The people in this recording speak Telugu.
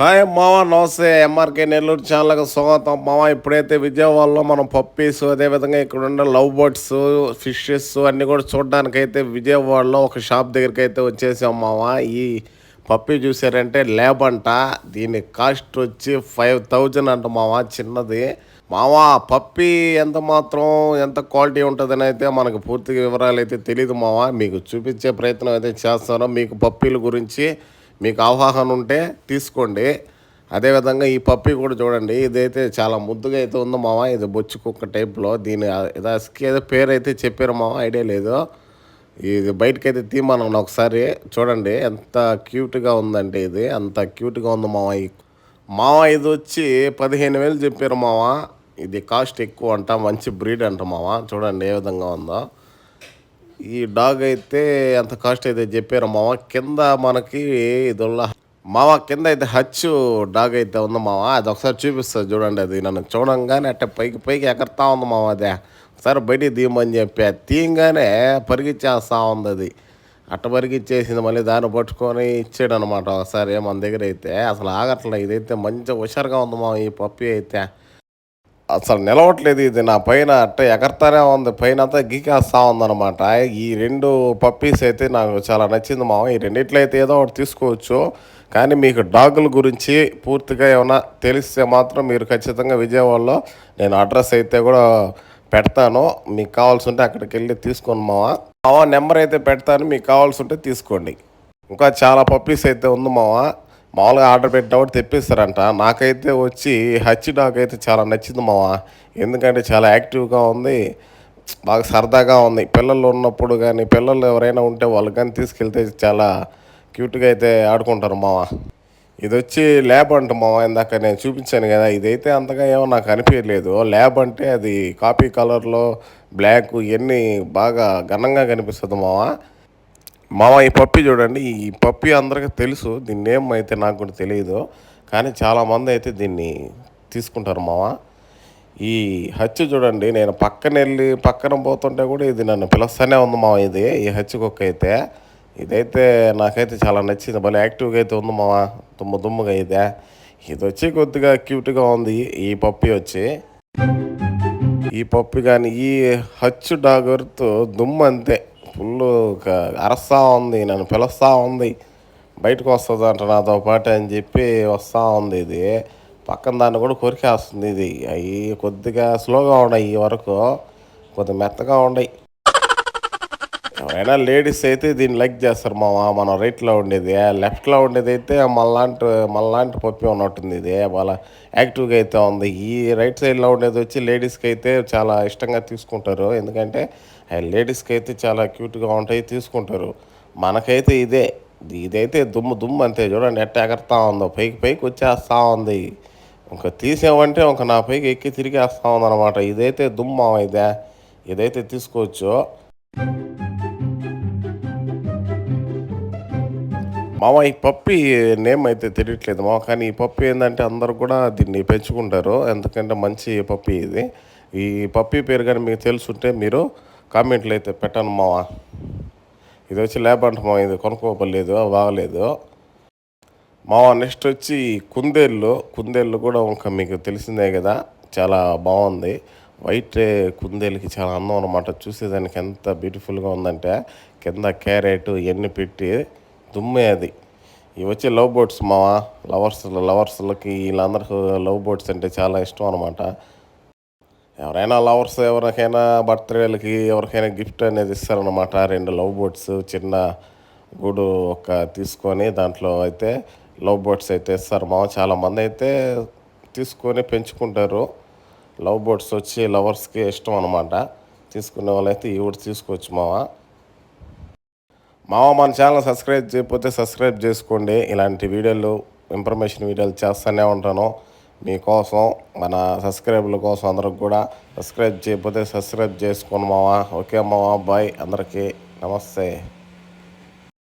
హాయ్ మావ నమస్తే. ఎంఆర్కే నెల్లూరు ఛానల్కి స్వాగతం. మావ ఇప్పుడైతే విజయవాడలో మనం పప్పీస్ అదేవిధంగా ఇక్కడ ఉన్న లవ్ బర్డ్స్ ఫిషెస్ అన్నీ కూడా చూడడానికి అయితే విజయవాడలో ఒక షాప్ దగ్గరికి అయితే వచ్చేసాం మావ ఈ పప్పీ చూసారంటే ల్యాబ్ అంట దీని కాస్ట్ వచ్చి ఫైవ్ థౌజండ్ అంట మావ చిన్నది. మావా పప్పీ ఎంత మాత్రం ఎంత క్వాలిటీ ఉంటుందని అయితే మనకు పూర్తిగా వివరాలు అయితే తెలియదు మావా మీకు చూపించే ప్రయత్నం అయితే చేస్తాను. మీకు పప్పీల గురించి మీకు అవగాహన ఉంటే తీసుకోండి. అదేవిధంగా ఈ పప్పి కూడా చూడండి. ఇదైతే చాలా ముద్దుగా అయితే ఉంది మామ. ఇది బొచ్చు కుక్క టైప్లో. దీని దానికి ఏదో పేరు అయితే చెప్పారు మామ. ఐడియా లేదు. ఇది బయటకైతే తీమానం ఒకసారి. చూడండి ఎంత క్యూట్గా ఉందంటే ఇది. అంత క్యూట్గా ఉంది మామ. ఈ మామ ఇది వచ్చి పదిహేను వేలు చెప్పారు మావా ఇది కాస్ట్ ఎక్కువ అంట. మంచి బ్రీడ్ అంట మావా చూడండి ఏ విధంగా ఉందో. ఈ డాగ్ అయితే ఎంత కాస్ట్ అయితే చెప్పారు. మామ కింద మనకి ఇది మామ కింద అయితే హచ్ డాగ్ అయితే ఉంది మామ. అది ఒకసారి చూపిస్తుంది చూడండి అది. నన్ను చూడంగానే అట్ట పైకి పైకి ఎగరతా ఉంది మామ అదే. ఒకసారి బయటికి తీయమని చెప్పి తీయంగానే పరిగెచ్చేస్తా ఉంది అది. అట్ట పరిగిచ్చేసింది మళ్ళీ దాన్ని పట్టుకొని ఇచ్చాడు అనమాట ఒకసారి మన దగ్గర అయితే. అసలు ఆగట్లే ఇదైతే మంచిగా హుషారుగా ఉంది మామ ఈ పప్పి అయితే. అసలు నిలవట్లేదు ఇది. నా పైన అట్ట ఎగరతానే ఉంది. పైన అంతా గీకేస్తా ఉందన్నమాట. ఈ రెండు పప్పీస్ అయితే నాకు చాలా నచ్చింది మామ. ఈ రెండిట్లో అయితే ఏదో ఒకటి తీసుకోవచ్చు. కానీ మీకు డాగుల గురించి పూర్తిగా ఏమైనా తెలిస్తే మాత్రం మీరు ఖచ్చితంగా విజయవాడలో నేను అడ్రస్ అయితే కూడా పెడతాను. మీకు కావాల్సి ఉంటే అక్కడికి వెళ్ళి తీసుకోండి మావా మావా నెంబర్ అయితే పెడతాను. మీకు కావాల్సి ఉంటే తీసుకోండి. ఇంకా చాలా పప్పీస్ అయితే ఉంది మావా మామూలుగా ఆర్డర్ పెట్టినప్పుడు తెప్పిస్తారంట. నాకైతే వచ్చి హచ్చి డాగ్ అయితే చాలా నచ్చింది మామ ఎందుకంటే చాలా యాక్టివ్గా ఉంది. బాగా సరదాగా ఉంది. పిల్లలు ఉన్నప్పుడు కానీ పిల్లలు ఎవరైనా ఉంటే వాళ్ళు కానీ తీసుకెళ్తే చాలా క్యూట్గా అయితే ఆడుకుంటారు మామ ఇది వచ్చి ల్యాబ్ అంట మామ ఇందాక నేను చూపించాను కదా. ఇదైతే అంతగా ఏమో నాకు అనిపించలేదు ల్యాబ్ అంటే అది కాపీ కలర్లో బ్లాక్ ఇవన్నీ బాగా ఘనంగా కనిపిస్తుంది మామ మామ ఈ పప్పి చూడండి ఈ పప్పి అందరికీ తెలుసు దీన్ని ఏం అయితే నాకు కూడా తెలియదు కానీ చాలామంది అయితే దీన్ని తీసుకుంటారు మామ. ఈ హచ్చు చూడండి నేను పక్కన వెళ్ళి పక్కన పోతుంటే కూడా ఇది నన్ను పిలుస్తూనే ఉంది మామ ఇది ఈ హచ్చు కుక్క అయితే. ఇదైతే నాకైతే చాలా నచ్చింది భలే యాక్టివ్గా అయితే ఉంది మామ దుమ్ము దుమ్ముగా అయితే. ఇది వచ్చి కొద్దిగా క్యూట్గా ఉంది ఈ పప్పి వచ్చి. ఈ పప్పి కానీ ఈ హచ్చు డాగర్తో దుమ్ము అంతే. ఫుల్ అరస్తా ఉంది నన్ను పిలుస్తూ ఉంది. బయటకు వస్తుంది అంట నాతో పాటు అని చెప్పి వస్తూ ఉంది ఇది. పక్కన దాన్ని కూడా కొరికేస్తుంది ఇది. అవి కొద్దిగా స్లోగా ఉన్నాయి ఈ వరకు. కొద్దిగా మెత్తగా ఉన్నాయి ఎవరైనా లేడీస్ అయితే దీన్ని లైక్ చేస్తారు మామ మనం రైట్లో ఉండేది. లెఫ్ట్లో ఉండేది అయితే మళ్ళాంటి మళ్ళాంటి పప్పి ఉన్నట్టుంది ఇది. వాళ్ళ యాక్టివ్గా అయితే ఉంది. ఈ రైట్ సైడ్లో ఉండేది వచ్చి లేడీస్కి అయితే చాలా ఇష్టంగా తీసుకుంటారు. ఎందుకంటే లేడీస్కి అయితే చాలా క్యూట్గా ఉంటాయి తీసుకుంటారు. మనకైతే ఇదే. ఇదైతే దుమ్ము దుమ్ము అంతే. చూడండి ఎట్ట ఎగరుతా ఉందో. పైకి పైకి వచ్చేస్తా ఉంది. ఇంకా తీసామంటే ఒక నా పైకి ఎక్కి తిరిగేస్తూ ఉందన్నమాట. ఇదైతే దుమ్మా ఇదే. ఇదైతే తీసుకోవచ్చు. మామ ఈ పప్పి నేమ్ అయితే తెలియట్లేదు. మామ కానీ ఈ పప్పి ఏంటంటే అందరు కూడా దీన్ని పెంచుకుంటారు. ఎందుకంటే మంచి పప్పి ఇది. ఈ పప్పి పేరు కానీ మీకు తెలుసుంటే మీరు కామెంట్లు అయితే పెట్టను మామ. ఇది వచ్చి లేబంట అంట మామ ఇది కొనుక్కోపలేదు బాగలేదు మామ నెక్స్ట్ వచ్చి కుందేళ్ళు. కుందేళ్ళు కూడా ఇంకా మీకు తెలిసిందే కదా చాలా బాగుంది. వైట్ కుందేలుకి చాలా అందం అనమాట చూసేదానికి ఎంత బ్యూటిఫుల్గా ఉందంటే కింద క్యారెట్ ఇవన్నీ పెట్టి దుమ్మే అది. ఇవి వచ్చి లవ్ బోట్స్ మావా లవర్స్ లవర్స్లకి వీళ్ళందరికీ లవ్ బోట్స్ అంటే చాలా ఇష్టం అనమాట ఎవరైనా లవర్స్ ఎవరికైనా బర్త్డేలకి ఎవరికైనా గిఫ్ట్ అనేది ఇస్తారనమాట రెండు లవ్ బోట్స్ చిన్న గూడు ఒక తీసుకొని దాంట్లో అయితే లవ్ బోట్స్ అయితే ఇస్తారు మామ చాలామంది అయితే తీసుకొని పెంచుకుంటారు. లవ్ బోట్స్ వచ్చి లవర్స్కి ఇష్టం అనమాట తీసుకునే వాళ్ళైతే ఈ కూడా తీసుకోవచ్చు మావా. మావా మన ఛానల్ సబ్స్క్రైబ్ చేయకపోతే సబ్స్క్రైబ్ చేసుకోండి. ఇలాంటి వీడియోలు ఇన్ఫర్మేషన్ వీడియోలు చేస్తూనే ఉంటాను. మీకోసం మన సబ్స్క్రైబర్ల కోసం అందరికి కూడా సబ్స్క్రైబ్ చేయకపోతే సబ్స్క్రైబ్ చేసుకోండి మావా. ఓకే మావా బాయ్. అందరికీ నమస్తే.